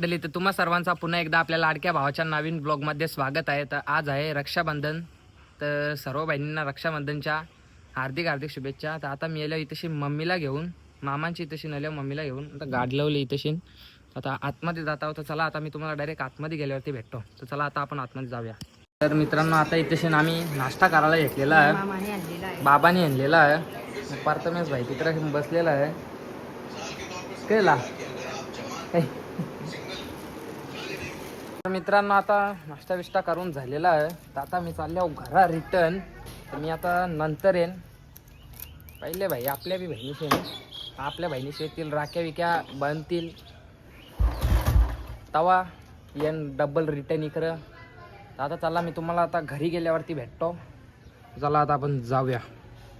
मंडळी तर तुम्हा सर्वांचा पुन्हा एकदा आपल्या लाडक्या भावाच्या नवीन ब्लॉगमध्ये स्वागत आहे. तर आज आहे रक्षाबंधन. तर सर्व बहिणींना रक्षाबंधनच्या हार्दिक हार्दिक शुभेच्छा. तर आता मी आलो इथशी मम्मीला घेऊन. मामांची इथशी नल्या मम्मीला घेऊन. आता गाडी लावली इथशी. आता आतमध्ये जात आहोत. तर चला आता मी तुम्हाला डायरेक्ट आतमध्ये गेल्यावरती भेटतो. तर चला आता आपण आतमध्ये जाऊया. तर मित्रांनो आता इथेशी आम्ही नाश्ता करायला घेतलेला आहे. बाबाने आणलेला आहे. पार्थमेश भाई तिकडे बसलेला आहे. केला. तर मित्रांनो आता नाश्ता बिष्टा करून झालेला आहे. तर आता मी चाललो घरा रिटर्न तर मी आता नंतर येईन. पहिले भाई आपल्या बी बहिणीचे आपल्या बहिणीचे येतील राख्या विक्या बनतील. तवा येन डबल रिटर्न इकडं. तर आता चला मी तुम्हाला आता घरी गेल्यावरती भेटतो. चला आता आपण जाऊया.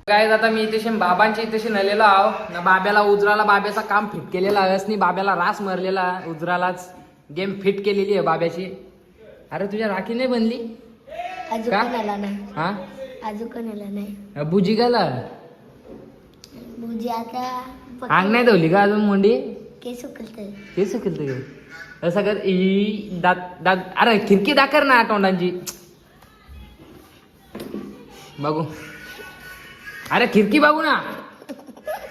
काय आता मी इथे बाबांच्या इथे नलेलो आहो. ना बाब्याला उजराला बाब्याचा काम फिट केलेला आहे असनी बाब्याला रास मरलेला उजरालाच. गेम फिट केलेली आहे बाब्याची. अरे तुझ्या राखी नाही बनली? अजून का? पण आला नाही. हा? अजून पण आला नाही बुजी गेला? बुजी आता अंग नाही धवली का अजून मुंडी? केस उकलते ते सुकेल असं कर ई दात दात अरे खिडकी दाखर ना तोंडांची. बघू. अरे खिडकी बघू ना.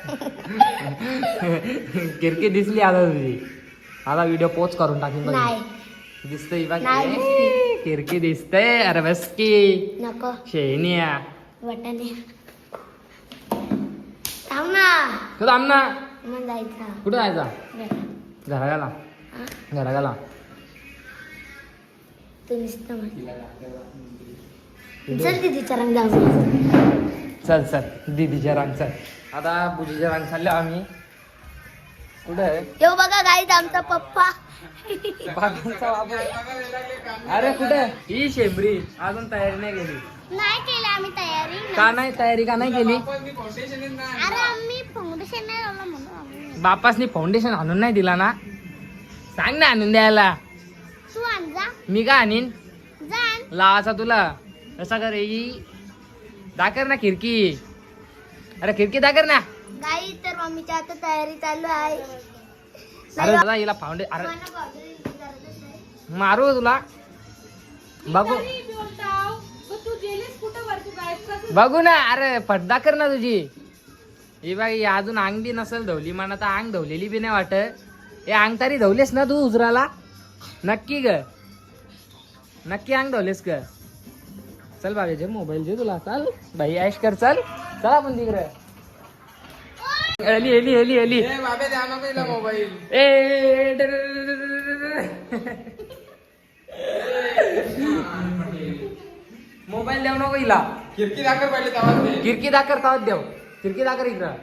खिडकी दिसली आता तुझी. आता व्हिडिओ पोच करून टाकीन बघ. नाही. दिसतंय बघ. नाही खिडकी दिसतंय. अरे बस की. नको. शेनिया. वाटाणे. थांब ना. तू थांब ना. मग जायचा. कुठं जायचा. घरा. गेला हा? घरा गेला तू नुसतं म्हण. चल रंग जाऊ चल चल. दीदीच्या रांग चल. आता बुजीच्या रांग चाललो आम्ही. कुठे येऊ बघा गाईत आमचा पप्पा. बाबांचा बाबू. अरे कुठे ही शेंबरी अजून तयारी नाही केली. नाही केली आम्ही तयारी. का नाही? तयारी का नाही केली? अरे आम्ही फाउंडेशन नाही लावलं म्हणून आम्ही बापासनी फाउंडेशन आणून नाही दिला ना? सांग ना आणून द्यायला. तू आण जा. मी का आणीन? जाण लावाचा तुला. कसा कर ही दाकर ना खिडकी. अरे खिडकी दाकर ना. गाई तर मम्मीच्या आता तयारी चालू आहे. अरे दादा हिला फाउंडे अरे. मारू तुला. बघू. बघू ना अरे पडदा कर ना तुझी. ही बाई ही अजून अंग बी नसेल धवली मला तर अंग धवलेली बी नाही वाटत. हे अंग तरी धवलेस ना तू उजराला? नक्की ग. नक्की अंग धवलेस ग. चल बाबा जे मोबाईल जे तुला चल. भाई ऐश कर चल. चल आपण तिकडे. एली एली एली एली ए ड- ड- मोबाईल. देऊ नको हिला. खिडकी दाखल पाहिजे तेव्हा किरकी दाकर तावत देव किरकी दाकर इकडं.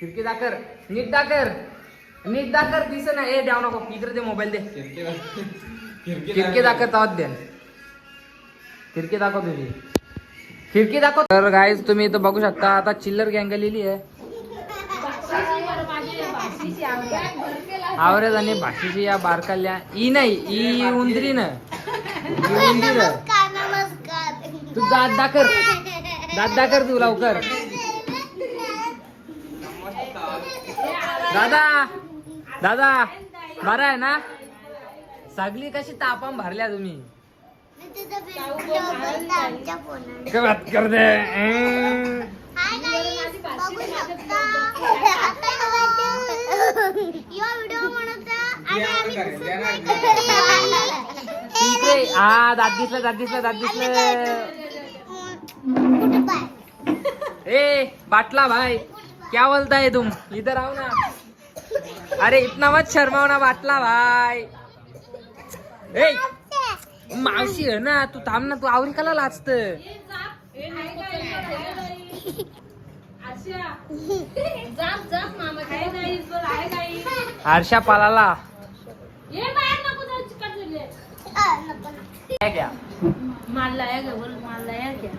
किरकी दाकर नीट दाकर नीट दाकर दिस ना ए द्याव नको. इकडे दे मोबाईल दे. खिडकी दाखव तावत द्या खिडकी दाखव तुझी. खिडकी दाखव. तर गाईज तुम्ही इथं बघू शकता आता चिल्लर गँग लिहिली आहे. आवरेज आणि भाषेची या बारकाल्या ई नाही ई उंदरी ना उंदीर तू दात दाखर. दात दाखर तू लवकर. दादा दादा बरं आहे ना? सगळी कशी तापम भरल्या तुम्ही? तुझा यो व्हिडिओ म्हणता आणि आम्ही दिसत नाही का? इकडे हा दात दिसलं दात दिसलं दात दिसलं कुठं पाय ए बाटला भाई क्या बोलता है तुम इधर आओ ना अरे इतना मत शर्माओ ना बाटला भाई ए मावशी आहे ना तू थांब ना तू आवरी कला लाचत आरशा पालाला. अ, नको ना. काय घ्या. मारलाया का बोल मारलाया क्या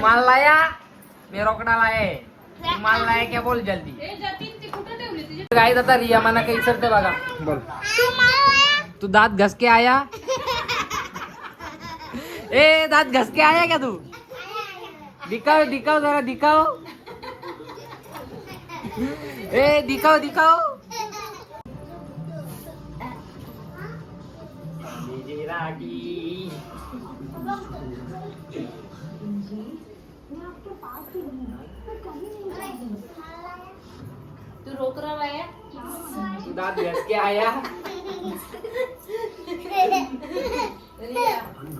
माल लाया मी रोकडा लाया माल लाया क्या बोल जल्दी. काय आता रिया? मना काही विचारते बघा. बोल. तू दात घस के आया? ए दात घस के आया क्या तू? दिखाओ दिखाओ जरा दिखाओ। ए दिखाओ दिखाओ। तू रोक रहा है आया।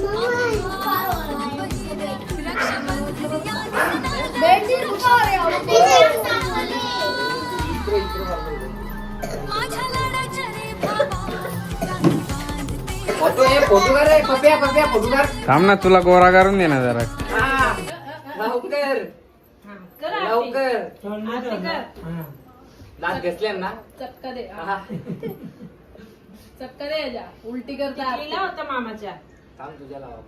या. हे फोटो हे कर रे पप्या पप्या फोटो कर थांब ना तुला गोरा करून दे ना जरा हा, लवकर कर लवकर आरती कर दात घसले ना चटका दे हा. चटका दे जा उलटी करता लिहिला होता मामाच्या थांब तुझ्या लावा.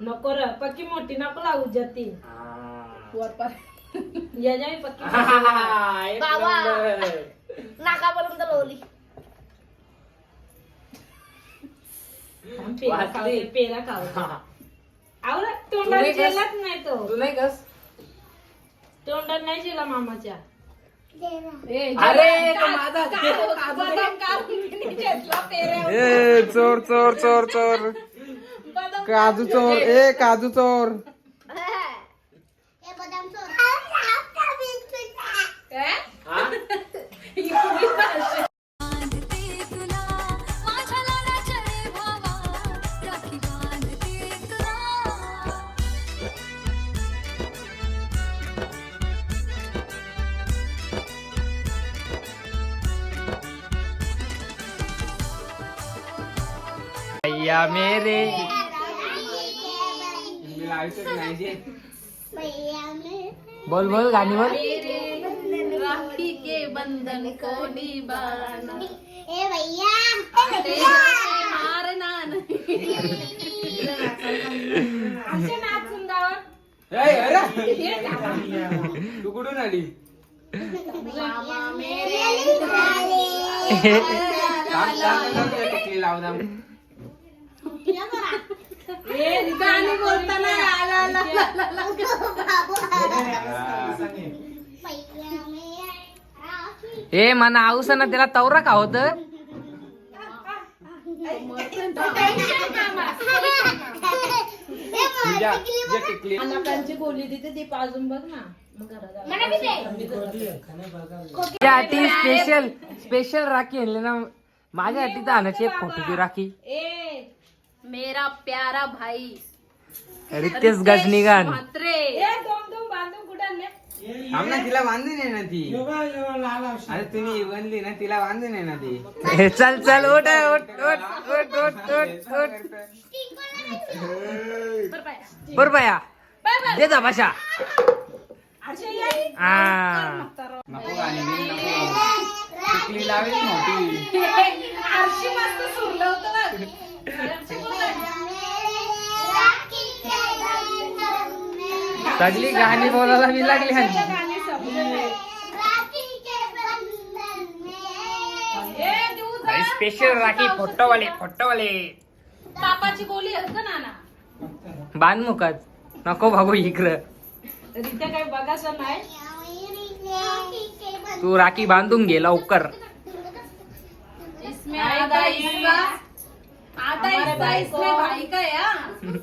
नको र पक्की मोठी नको लागू जाती हा. वर पार या जाई पक्की हा, हा, हा, एक बाबा. नंबर. नाकापर्यंत लावली वाचली. हा. तू नाही कस- जेलत नाही तो. तू नाही कस तोंडात नाही जेला मामाच्या. ए, अरे तो माझा काल- बदाम काल मी घेतला पेऱ्या. ए चोर चोर चोर चोर. बदाम काजू चोर ए काजू चोर. भैया मेरे बोल बोल गाणी बोल राखी के बंधन को निभाना ए भैया मारना नहीं. तू कुठून आली गाणी बोलताना ला, ला, ला, ला, ला, ला. भैया मेरे राखी ए मना आऊस ना त्याला तवरा का होत ती पाजून बघ ना. साठी स्पेशल स्पेशल राखी आणली ना माझ्यासाठी तर आणायची एक फोटोची राखी ए मेरा प्यारा भाई। रितेश गजनीगन ना तिला बांधून आहे ना ती. अरे तुम्ही बनली ना तिला बांधून आहे ना ती. ए, चल चल उठ उठ उठ उठ उठ उठ उठ. बर बाया. दे जा भाषा. हा नको गाणी बिन नको. टिकली लावेल मोठी. आरशी मस्त सुरलं होतं बघ. सगळी गाणी बोलायला मी लागली स्पेशल राखी फोटोवाले फोटोवाले. गोळी आहे का नाना? बांध मुखात नको भाऊ इकडं. रित्या काही बघायचं नाही. तू राखी बांधून घे लवकर. इसमें आधा हिस्सा इसमें भाई का है कर.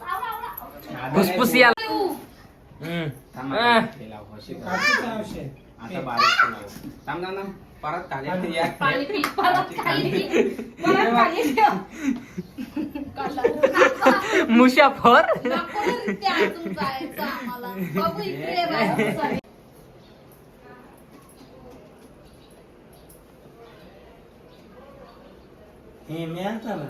आता बारीक ते लाव. थांब थांब, थांब. परत खाली या. पाणी पी परत खाली परत खाली ठेव. काढला. मुशाफर नको रे ते अजून जायचं आम्हाला बघू इकडे राहायचं. है ना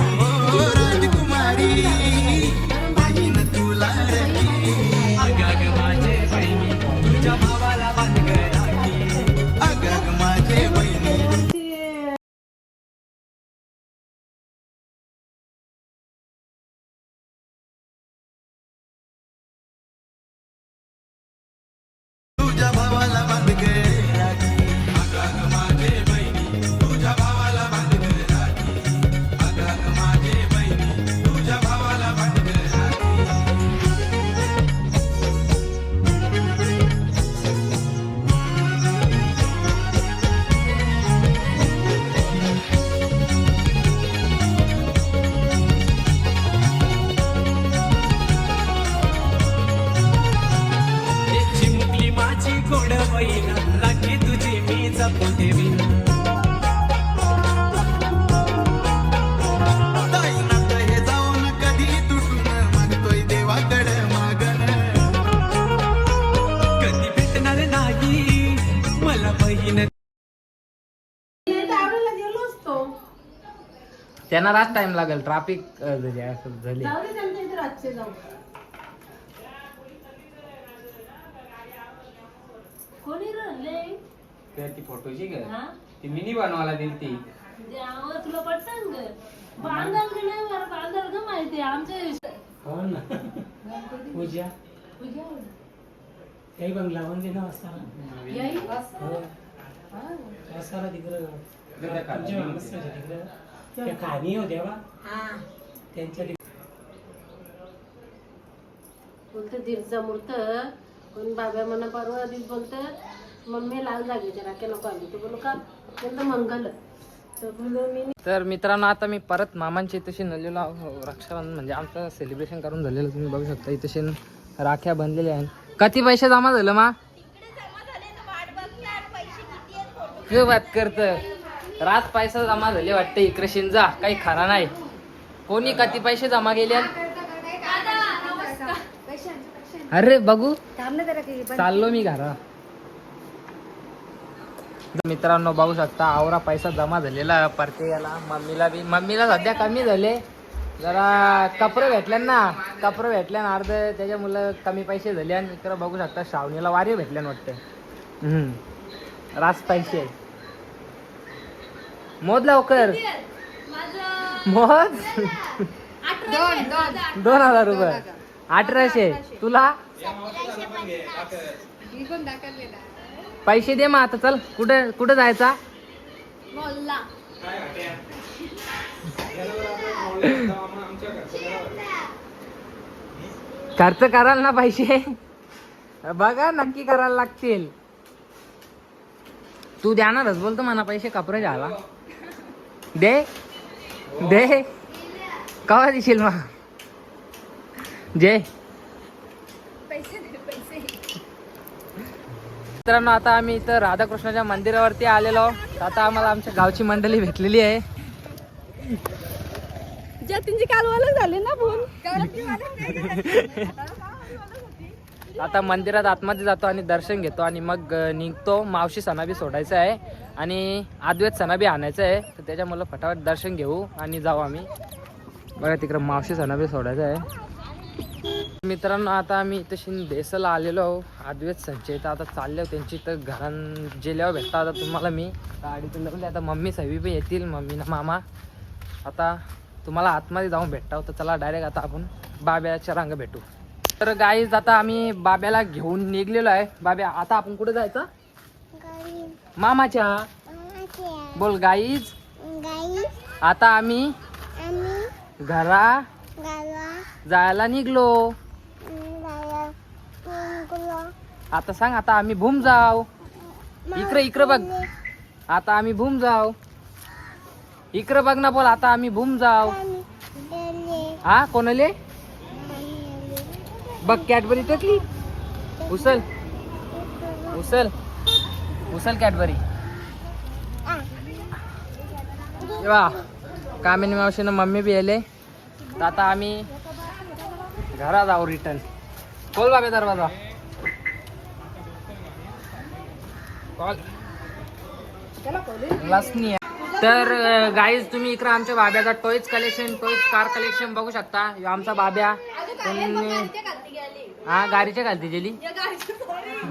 त्यांना रात टाइम लागेल ट्राफिक झाली. जाऊ दे त्यांच्या इथे रातचे जाऊ. कोणी राहिले तर ती फोटोची ग हा? ती मिनी बनवायला दिली ती. द्यावं तुला ग? बांधाल की नाही बरं? बांधाल का माहिती आमच्या हो ना. पूजा. पूजा. काही बंगला म्हणजे ना असताना याई असताना तिकडं तिकडं खाली. तुमच्या माणसाच्या तिकडं. त्या खाणी होत्या बा. त्यांच्या तिकडं बोलते दीर्घा मूर्त पण बाबा म्हणा परवा दिवस बोलत मम्मी लाल जागेचे राखे नको आली. तू बोलू का? अत्यंत मंगल. तर बोललो मी तर मित्रांनो आता मी परत मामांच्या इथेशी नलेलो आहो. रक्षाबंधन म्हणजे आमचं सेलिब्रेशन करून झालेलं तुम्ही बघू शकता. इथेशी राख्या बनलेल्या आहेत. किती पैसे जमा झालं मा? काय बात करत. रात पैसा जमा झाले वाटतं इकडे शिंजा काही खरा नाही. कोणी किती पैसे जमा केले? अरे बघू. चाललो मी घरा. मित्रांनो बघू शकता आवरा पैसा जमा झालेला परतेला मम्मीला बी मम्मीला सध्या कमी झाले. जरा कपडे भेटले ना. कपडे भेटले ना अर्ध. त्याच्या मुलं कमी पैसे झाले आणि इकडं बघू शकता श्रावणीला वारे भेटले वाटतं. रास पैसे. मोद लवकर. मोद दोन हजार रुपये. अठराशे. तुला? पैसे दे मग आता चल. कुठे कुठे जायचा? खर्च कराल ना पैसे? बघा नक्की करायला लागतील. तू द्यानारच बोलतो म्हणा पैसे कपडे झाला. दे दे. कवा देशील मग? जे. मित्रांनो आता आम्ही इथं राधाकृष्णाच्या मंदिरावरती आलेलो. आता आम्हाला आमच्या गावची मंडळी भेटलेली आहे. जतीनची कालवाला झाले ना फोन? आता मंदिरात आतमध्ये जातो आणि दर्शन घेतो आणि मग निघतो. मावशी सणाबी सोडायचं आहे आणि आद्वेत सणाबी आणायचं आहे. तर त्याच्यामुळं फटाफट दर्शन घेऊ आणि जाऊ आम्ही. बघा तिकडं मावशी सणाबी सोडायचं आहे. मित्रांनो आता आम्ही तशी देसला आलेलो आहो. संचय तर आता चालले त्यांची तर घरान जेल्यावर भेटता. आता तुम्हाला मी गाडीतून लावली आता मम्मी सवी पण येतील मम्मी ना मामा. आता तुम्हाला आतमध्ये जाऊन भेटता तर चला डायरेक्ट आता आपण बाब्याच्या रांग भेटू. तर गाईज आता आम्ही बाब्याला घेऊन निघलेलो आहे. बाब्या आता आपण कुठे जायचं? मामाच्या. बोल गाईज आता आम्ही घरा जायला निघलो. आता सांग आता आम्ही भूम जाऊ इकडे इकडे बघ. आता आम्ही भूम जाऊ इकडे बघ ना बोल आता आम्ही भूम जाऊ हा कोणाले? बघ कॅडबरी टाकली. उचल. उचल. उचल कॅडबरी. वा कामिनी मावशीनं मम्मी बी आले तर आता आम्ही घरा जाऊ रिटर्न खोल बाबे दरवाजा. कॉल लसणी आहे. तर गाईज तुम्ही इकडं आमच्या बाब्याचा toys collection toys car collection बघू शकता. ह्यो आमचा बाब्या. हा गाडीच्या घालती गेली?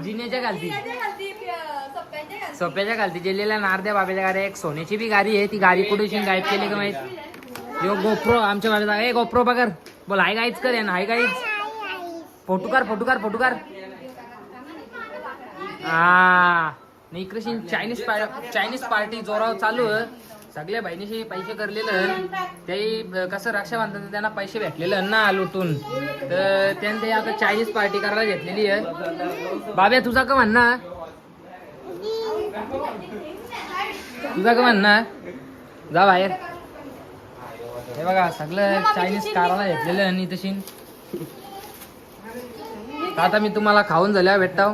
जिन्याच्या घालती सोप्याच्या घालती गेलेल्या नारद्या बाब्याच्या गाड्या एक सोन्याची बी गाडी आहे. ती गाडी कुठेशी गायब केली का माहीत? यो गोप्रो आमच्या बाब्याचा ए गोप्रो बघर बोल हाय गाईच कर ना हाय गाईच फोटो कर फोटो कर फोटो कर. हा. नाही इकडे चायनीज चायनीज पार्टी जोरावर चालू आहे. सगळ्या बहिणीशी पैसे करलेलं ते कसं रक्षा बांधतात त्यांना पैसे भेटलेलं ना लुटून. तर त्यांनी ते आता चायनीज पार्टी करायला घेतलेली आहे बाब्या तुझा का म्हणणं? तुझा का म्हणणं? जा बाहेर. हे बघा सगळं चायनीज करायला घेतलेलं आणि तशी आता मी तुम्हाला खाऊन झाल्या भेटताव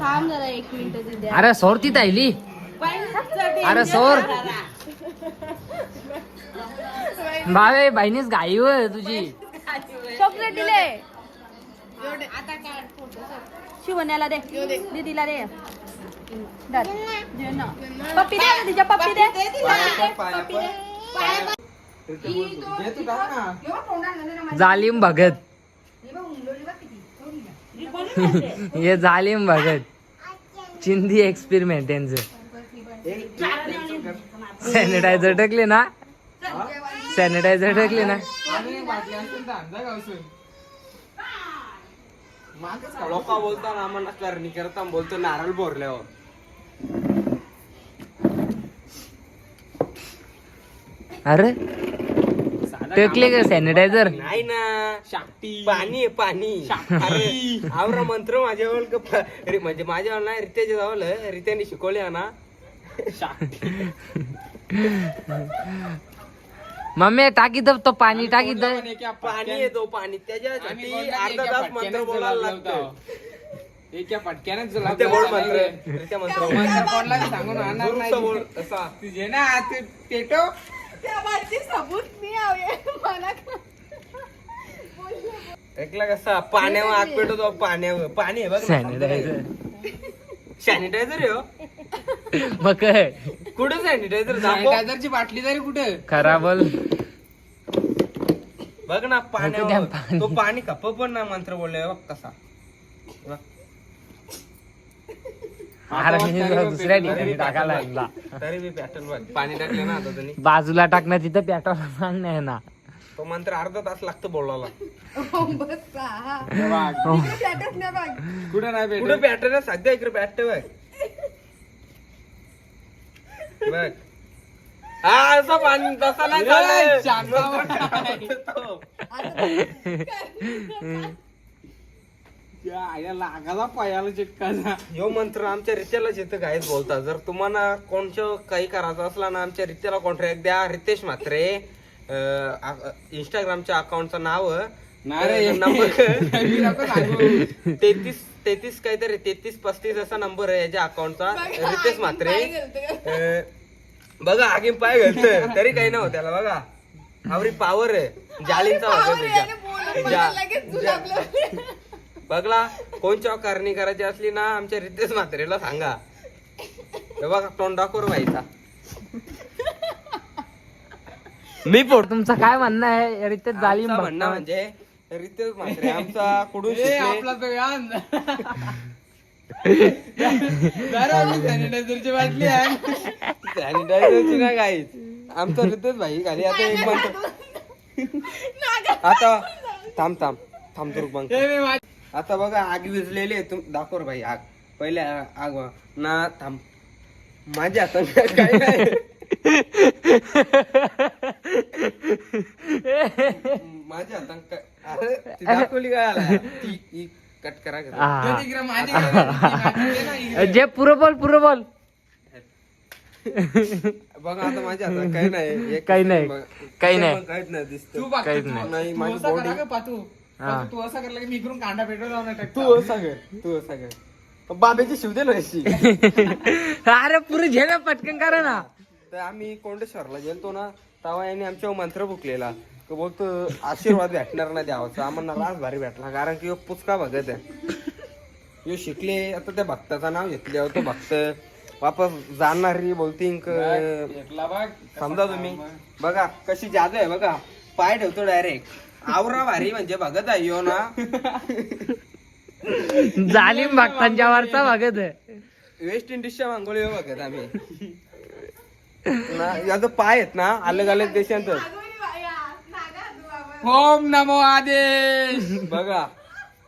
थांब जरा एक मिनिट दिद्या अरे सोर ती ताईली अरे सोर. भावे बहिणीच घाई होय तुझी. चॉकलेट दिले. शिवण्याला दे. दीदीला दे. दर. दे ना. पप्पी दे. पप्पी दे जालिम भगत. हे जालिम भगत. चिंदी एक्सपेरिमेंट यांचं सॅनिटायझर टाकले ना? सॅनिटायझर टाकले ना? लोक बोलताना आम्हाला करणी करता बोलतो नारळ बोरल्यावर अरे टाकले का सॅनिटायझर नाही ना. शाक्ती पाणी आहे पाणी. अरे आवरा मंत्र माझ्यावर का प- अरे म्हणजे माझ्यावर नाही रित्याच्या जवळ रित्याने शिकवले ना मम्मी टाकी तर तो पाणी टाकी तर पाणी येतो पाणी. त्याच्यासाठी अर्धा तास मंत्र बोलायला लागतं एका पटक्यानच रित्या बोल मंत्र. रित्या मंत्र कोणाला सांगून आणणार नाही. तुझे ना ते पेटो ऐकला कसा पाण्यावर आग पेटवतो पाण्यावर. पाणी आहे बघ सॅनिटायझर सॅनिटायझर आहे हो. मग काय? कुठे सॅनिटायझर सॅनिटायझरची बाटली तरी कुठे? खरा बोल बघ ना पाण्यावर. पाणी. तो पाणी कप पण ना मंत्र बोलले बघ कसा. दुसऱ्या ठिकाणी टाकायला लागला. तरी मी पॅटर्न पाणी टाकले ना आता त्यांनी बाजूला टाकण्यात तिथं पेट्रोल सांग नाही ना. तो मंत्र अर्धा तास लागतो बोलायला. कुठे नाही कुठे पॅटर्न आहे? सध्या इकडे पॅट बघ बघ. हा असं पाणी तसा नाही ए, चालत. लागाला पायाला चिटकाचा यो मंत्र आमच्या रित्यालाच येतं काहीच बोलता? जर तुम्हाला कोणचं काही करायचं असला ना आमच्या रित्याला कॉन्ट्रॅक्ट द्या. रितेश म्हात्रे इंस्टाग्रामच्या अकाउंटचं नाव नाही रे. मी नको सांगू. तेहतीस तेहतीस काहीतरी तेहतीस पस्तीस असा नंबर आहे याच्या अकाउंटचा रितेश म्हात्रे. अं, बघा आगीम पाय घालत तरी काही नव्हतं त्याला बघा. आवरी पावर आहे. जालींचा होता त्याच्या जा- जा- बघला कोणच्या कारणी करायची असली ना आमच्या रितेश म्हात्रेला सांगा. हे बघा तोंडाकोर व्हायचा मी पोट तुमचं काय म्हणणं आहे? रितेश जालिम आमचं म्हणणं भक्त. म्हणजे रितेश म्हात्रे आमचा ए, शिकले. आपला तो यान. सॅनिटायझरची बाटली आहे सॅनिटायझरची ना गाईच आमचा रितेश भाई खाली आता एक म्हणतो आता थांब थांब. थांब तुरुक मग ए, मी मा- आता बघा आग विजलेली आहे तुम दाखव रे भाई आग पहिले आ- आग वा. ना थांब माझ्या हातात काय नाही माझ्या हातात काय अरे ती दाखवली काय आला ती कट करा का? हा. माझी ना. जे पुरं बोल पुरं बोल बघा आता माझ्या हातात काही नाही एक- काही नाही. बघ. काही नाही. काहीच नाही दिसत तू बघ, काहीच तू- नाही. नाही, तू माझी असा करा body- का पातू हा. तू असा करला की मी इकडून कांदा पेटवून जाऊन टाकतो. तू असं कर तू असं कर बाबेची शिवदे अशी. अरे पुरे झेल पटकन करा ना. तर आम्ही कोंडेश्वरला गेलतो ना तेव्हा यांनी आमच्यावर मंत्र भुकलेला. तो बोलतो आशीर्वाद भेटणार ना द्यावाचा आम्हाला लाच भारी भेटला कारण की ह्यो पुचका बघत आहे. यो शिकले आता त्या भक्ताचं नाव घेतल्यावर तो भक्त वापस जाणारी बोलतींक समजा तुम्ही. बघा कशी जादू आहे बघा. पाय ठेवतो डायरेक्ट आवरा भारी म्हणजे बघत आहे यो ना. जालिम भक्तांच्या वरचा बघत आहे. वेस्ट इंडिजच्या मांगोळी बघत आम्ही. ना याचं पाय आहेत ना अलग अलग देशांत ओम नमो आदेश. बघा.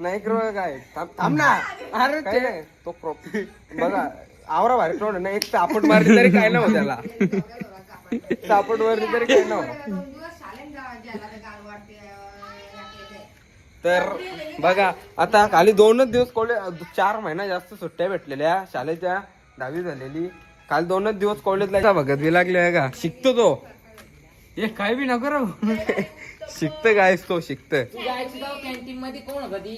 नाही कर काय थांब थांब ना. अरे काय नाही तो prop- बघा आवरा भारी तोंड ना एक चापट मारली तरी काय नव्हतं त्याला. चापट मारली तरी काय नव्हतं तर बघा आता खाली दोनच दिवस कॉलेज चार महिना जास्त सुट्ट्या भेटलेल्या शाळेच्या दहावी झालेली. काल दोनच दिवस कॉलेजला बघत बी लागले का? शिकतो तो. हे काय बी नको रे शिकत काय तो शिकत. कॅन्टीन मध्ये कोण कधी